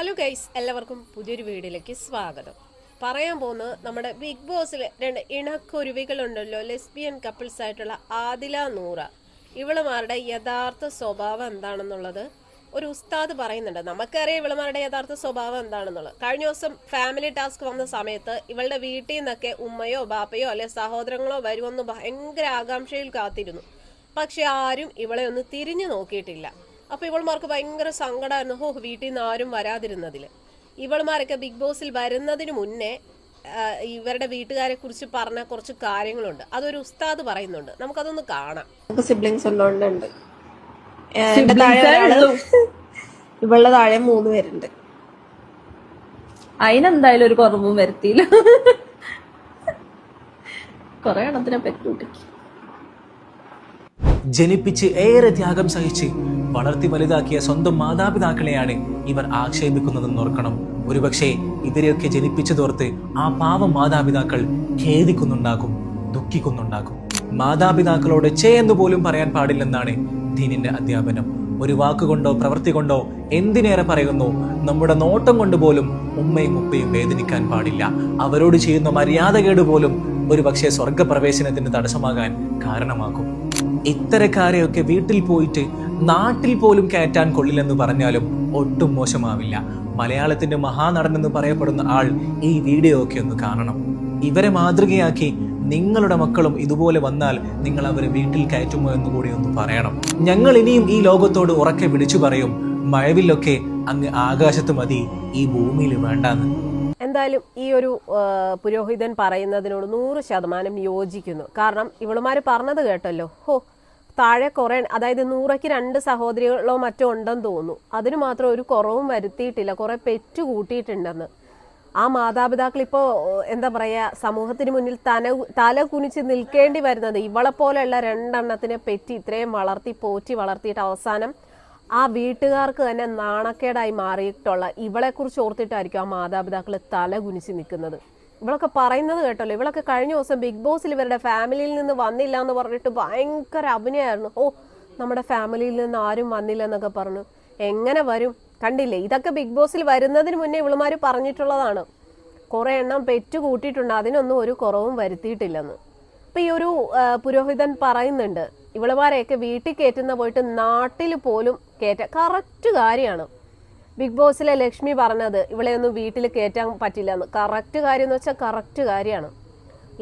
Hello guys എല്ലാവർക്കും പുതിയൊരു വീഡിയോയിലേക്ക് സ്വാഗതം. പറയാൻ പോകുന്നത് നമ്മുടെ ബിഗ് ബോസിലെ രണ്ട് ഇണക്കുരുവികളുണ്ടല്ലോ ലെസ്ബിയൻ കപ്പിൾസ് ആയിട്ടുള്ള ആദില നൂറ. ഇവളുമാരുടെ യഥാർത്ഥ സ്വഭാവം എന്താണെന്നുള്ളത് ഒരു ഉസ്താദ് പറയുന്നുണ്ട്. നമുക്കറിയാം ഇവളുമാരുടെ യഥാർത്ഥ സ്വഭാവം എന്താണെന്നുള്ളത്. കഴിഞ്ഞ ദിവസം ഫാമിലി ടാസ്ക് വന്ന സമയത്ത് ഇവളുടെ വീട്ടിൽ നിന്നൊക്കെ ഉമ്മയോ ബാപ്പയോ അല്ലെ സഹോദരങ്ങളോ വരുമെന്ന് ഭയങ്കര ആകാംക്ഷയിൽ കാത്തിരുന്നു. പക്ഷെ ആരും ഇവളെ ഒന്ന് തിരിഞ്ഞു നോക്കിയിട്ടില്ല. അപ്പൊ ഇവൾമാർക്ക് ഭയങ്കര സങ്കടമായിരുന്നു ഹോ വീട്ടിൽ നിന്ന് ആരും വരാതിരുന്നതിൽ ഇവൾമാരൊക്കെ ബിഗ് ബോസിൽ വരുന്നതിന് മുന്നേ ഇവരുടെ വീട്ടുകാരെ കുറിച്ച് പറഞ്ഞ കുറച്ച് കാര്യങ്ങളുണ്ട്. അതൊരു ഉസ്താദ് പറയുന്നുണ്ട്. നമുക്കതൊന്ന് കാണാം. നമുക്ക് സിബ്ലിങ്സ് ഉള്ളതുകൊണ്ട് എന്റെ താഴെ ഇവളുടെ താഴെ മൂന്ന് പേരുണ്ട്. അതിനെന്തായാലും ഒരു കുറവും വരുത്തിയില്ല. കൊറേ എണ്ണത്തിനെ പറ്റി ജനിപ്പിച്ച് ഏറെ ത്യാഗം സഹിച്ച് വളർത്തി വലുതാക്കിയ സ്വന്തം മാതാപിതാക്കളെയാണ് ഇവർ ആക്ഷേപിക്കുന്നതെന്ന് ഓർക്കണം. ഒരുപക്ഷെ ഇവരെയൊക്കെ ജനിപ്പിച്ചതോർത്ത് ആ പാവം മാതാപിതാക്കൾ ഖേദിക്കുന്നുണ്ടാകും ദുഃഖിക്കുന്നുണ്ടാകും. മാതാപിതാക്കളോട് ചേ എന്ന് പോലും പറയാൻ പാടില്ലെന്നാണ് ദീനിന്റെ അധ്യാപനം. ഒരു വാക്കുകൊണ്ടോ പ്രവൃത്തി കൊണ്ടോ എന്തിനേറെ പറയുന്നു? നമ്മുടെ നോട്ടം കൊണ്ട് പോലും ഉമ്മയും ഉപ്പയും വേദനിക്കാൻ പാടില്ല. അവരോട് ചെയ്യുന്ന മര്യാദകേട് പോലും ഒരു പക്ഷേ സ്വർഗപ്രവേശനത്തിന് തടസ്സമാകാൻ കാരണമാകും. ഇത്തരക്കാരെയൊക്കെ വീട്ടിൽ പോയിട്ട് നാട്ടിൽ പോലും കയറ്റാൻ കൊള്ളില്ലെന്ന് പറഞ്ഞാലും ഒട്ടും മോശമാവില്ല. മലയാളത്തിന്റെ മഹാനടൻ എന്ന് പറയപ്പെടുന്ന ആൾ ഈ വീഡിയോ ഒക്കെ ഒന്ന് കാണണം. ഇവരെ മാതൃകയാക്കി നിങ്ങളുടെ മക്കളും ഇതുപോലെ വന്നാൽ നിങ്ങൾ അവരെ വീട്ടിൽ കയറ്റുമോ എന്ന് കൂടി ഒന്ന് പറയണം. ഞങ്ങൾ ഇനിയും ഈ ലോകത്തോട് ഉറക്കെ വിളിച്ചു പറയും മഴവില്ലൊക്കെ അങ്ങ് ആകാശത്ത് മതി ഈ ഭൂമിയിൽ വേണ്ടാന്ന്. എന്തായാലും ഈ ഒരു പുരോഹിതൻ പറയുന്നതിനോട് നൂറ് ശതമാനം യോജിക്കുന്നു. കാരണം ഇവളുമാര് പറഞ്ഞത് കേട്ടല്ലോ. ഹോ താഴെ കുറെ അതായത് നൂറയ്ക്ക് രണ്ട് സഹോദരികളോ മറ്റോ ഉണ്ടെന്ന് തോന്നുന്നു. അതിന് മാത്രം ഒരു കുറവും വരുത്തിയിട്ടില്ല. കുറെ പെറ്റു കൂട്ടിയിട്ടുണ്ടെന്ന്. ആ മാതാപിതാക്കൾ ഇപ്പോൾ എന്താ പറയുക സമൂഹത്തിന് മുന്നിൽ തന തല കുനിച്ച് നിൽക്കേണ്ടി വരുന്നത് ഇവളെ പോലെയുള്ള രണ്ടെണ്ണത്തിനെ പെറ്റി ഇത്രയും വളർത്തി പോറ്റി വളർത്തിയിട്ട് അവസാനം ആ വീട്ടുകാർക്ക് തന്നെ നാണക്കേടായി മാറിയിട്ടുള്ള ഇവളെക്കുറിച്ച് ഓർത്തിട്ടായിരിക്കും ആ മാതാപിതാക്കൾ തല കുനിച്ച് നിൽക്കുന്നത്. ഇവളൊക്കെ പറയുന്നത് കേട്ടല്ലോ. ഇവളൊക്കെ കഴിഞ്ഞ ദിവസം ബിഗ് ബോസിൽ ഇവരുടെ ഫാമിലിയിൽ നിന്ന് വന്നില്ല എന്ന് പറഞ്ഞിട്ട് ഭയങ്കര അഭിനയമായിരുന്നു ഓ നമ്മുടെ ഫാമിലിയിൽ നിന്ന് ആരും വന്നില്ല എന്നൊക്കെ പറഞ്ഞു. എങ്ങനെ വരും? കണ്ടില്ലേ? ഇതൊക്കെ ബിഗ് ബോസിൽ വരുന്നതിന് മുന്നേ ഇവളുമാർ പറഞ്ഞിട്ടുള്ളതാണ്. കുറേ എണ്ണം പെറ്റ് കൂട്ടിയിട്ടുണ്ട്. അതിനൊന്നും ഒരു കുറവും വരുത്തിയിട്ടില്ലെന്ന്. അപ്പം ഈ ഒരു പുരോഹിതൻ പറയുന്നുണ്ട്. ഇവളുമാരെയൊക്കെ വീട്ടിൽ കയറ്റുന്ന പോയിട്ട് നാട്ടിൽ പോലും കയറ്റ കറക്റ്റ് കാര്യമാണ്. ബിഗ് ബോസിലെ ലക്ഷ്മി പറഞ്ഞത് ഇവളെ ഒന്നും വീട്ടിൽ കയറ്റാൻ പറ്റില്ല എന്ന് കറക്റ്റ് കാര്യം എന്ന് വെച്ചാൽ കറക്റ്റ് കാര്യമാണ്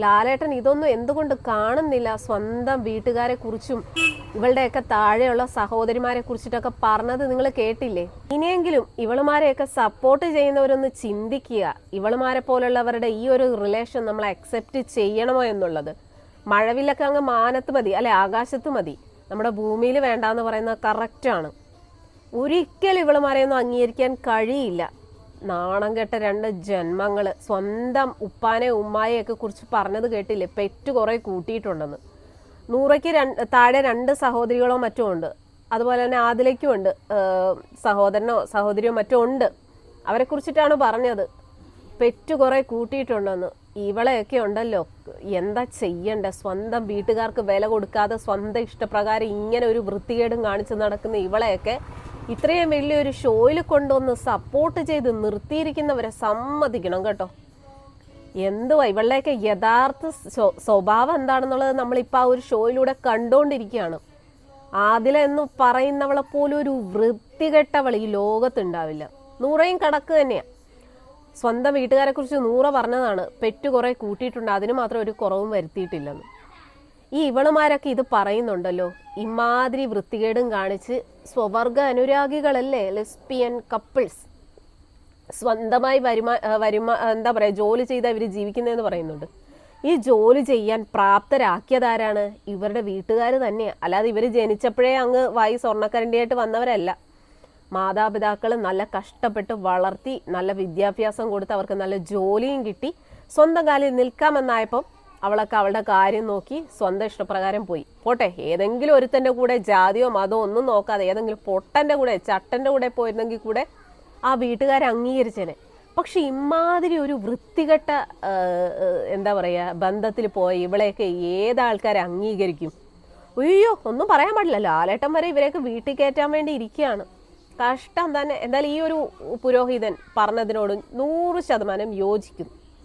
ലാലേട്ടൻ ഇതൊന്നും എന്തുകൊണ്ട് കാണുന്നില്ല? സ്വന്തം വീട്ടുകാരെ കുറിച്ചും ഇവളുടെയൊക്കെ താഴെയുള്ള സഹോദരിമാരെ കുറിച്ചിട്ടൊക്കെ പറഞ്ഞത് നിങ്ങൾ കേട്ടില്ലേ? ഇനിയെങ്കിലും ഇവളുമാരെയൊക്കെ സപ്പോർട്ട് ചെയ്യുന്നവരൊന്ന് ചിന്തിക്കുക. ഇവളുമാരെ പോലുള്ളവരുടെ ഈ ഒരു റിലേഷൻ നമ്മൾ അക്സെപ്റ്റ് ചെയ്യണമോ എന്നുള്ളത്. മഴവിലൊക്കെ അങ്ങ് മാനത്ത് മതി അല്ലെ ആകാശത്ത് മതി. നമ്മുടെ ഭൂമിയിൽ വേണ്ടാന്ന് പറയുന്നത് കറക്റ്റാണ് ഒരിക്കലും ഇവളുമാരെയൊന്നും അംഗീകരിക്കാൻ കഴിയില്ല. നാണം കെട്ട രണ്ട് ജന്മങ്ങൾ സ്വന്തം ഉപ്പാനെ ഉമ്മായെയൊക്കെ കുറിച്ച് പറഞ്ഞത് കേട്ടില്ലേ? പെറ്റ് കുറേ കൂട്ടിയിട്ടുണ്ടെന്ന്. നൂറയ്ക്ക് രണ്ട് താഴെ രണ്ട് സഹോദരികളോ മറ്റോ ഉണ്ട്. അതുപോലെ തന്നെ ആദിലയ്ക്കും ഉണ്ട്. സഹോദരനോ സഹോദരിയോ മറ്റോ ഉണ്ട്. അവരെ കുറിച്ചിട്ടാണ് പറഞ്ഞത്. പെറ്റ് കുറേ കൂട്ടിയിട്ടുണ്ടെന്ന്. ഇവളെയൊക്കെ ഉണ്ടല്ലോ. എന്താ ചെയ്യണ്ടേ? സ്വന്തം വീട്ടുകാർക്ക് വില കൊടുക്കാതെ സ്വന്തം ഇഷ്ടപ്രകാരം ഇങ്ങനെ ഒരു വൃത്തികേടും കാണിച്ച് നടക്കുന്ന ഇവളെയൊക്കെ ഇത്രയും വലിയൊരു ഷോയിൽ കൊണ്ടുവന്ന് സപ്പോർട്ട് ചെയ്ത് നിർത്തിയിരിക്കുന്നവരെ സമ്മതിക്കണം കേട്ടോ. എന്തുവാ ഇവളുടെയൊക്കെ യഥാർത്ഥ സ്വഭാവം എന്താണെന്നുള്ളത് നമ്മളിപ്പോൾ ആ ഒരു ഷോയിലൂടെ കണ്ടുകൊണ്ടിരിക്കുകയാണ് ആദില എന്ന് പറയുന്നവളെ പോലും ഒരു വൃത്തികെട്ടവൾ ഈ ലോകത്തുണ്ടാവില്ല. നൂറയും കണക്ക് തന്നെയാണ് സ്വന്തം വീട്ടുകാരെക്കുറിച്ച് നൂറ പറഞ്ഞതാണ്. പെറ്റ് കുറെ കൂട്ടിയിട്ടുണ്ട്. അതിന് മാത്രം ഒരു കുറവും വരുത്തിയിട്ടില്ലെന്ന്. ഈ ഇവളുമാരൊക്കെ ഇത് പറയുന്നുണ്ടല്ലോ. ഇമാതിരി വൃത്തികേടും കാണിച്ച് സ്വവർഗ അനുരാഗികളല്ലേ ലെസ്പിയൻ കപ്പിൾസ് സ്വന്തമായി വരുമാ വരുമാ എന്താ പറയുക ജോലി ചെയ്ത് ഇവർ ജീവിക്കുന്നതെന്ന് പറയുന്നുണ്ട്. ഈ ജോലി ചെയ്യാൻ പ്രാപ്തരാക്കിയതാരാണ്? ഇവരുടെ വീട്ടുകാർ തന്നെയാണ് അല്ലാതെ ഇവർ ജനിച്ചപ്പോഴേ അങ്ങ് വായി സ്വർണക്കരണ്ടിയായിട്ട് വന്നവരല്ല. മാതാപിതാക്കൾ നല്ല കഷ്ടപ്പെട്ട് വളർത്തി നല്ല വിദ്യാഭ്യാസം കൊടുത്ത് അവർക്ക് നല്ല ജോലിയും കിട്ടി. സ്വന്തം കാലിൽ നിൽക്കാമെന്നായപ്പം അവളൊക്കെ അവളുടെ കാര്യം നോക്കി സ്വന്തം ഇഷ്ടപ്രകാരം പോയി. പോട്ടെ ഏതെങ്കിലും ഒരുത്തന്റെ കൂടെ ജാതിയോ മതമോ ഒന്നും നോക്കാതെ ഏതെങ്കിലും പൊട്ടന്റെ കൂടെ ചട്ടന്റെ കൂടെ പോയിരുന്നെങ്കിൽ കൂടെ ആ വീട്ടുകാരെ അംഗീകരിച്ചേനെ. പക്ഷെ ഇമാതിരി ഒരു വൃത്തികെട്ട എന്താ പറയുക ബന്ധത്തിൽ പോയ ഇവളെയൊക്കെ ഏതാൾക്കാരെ അംഗീകരിക്കും? അയ്യോ ഒന്നും പറയാൻ പാടില്ല. ലാലേട്ടൻ വരെ ഇവരെയൊക്കെ വീട്ടിൽ കയറ്റാൻ വേണ്ടി ഇരിക്കുകയാണ്. കഷ്ടം തന്നെ. എന്തായാലും ഈ ഒരു പുരോഹിതൻ പറഞ്ഞതിനോട് നൂറ് ശതമാനം യോജിക്കുന്നു.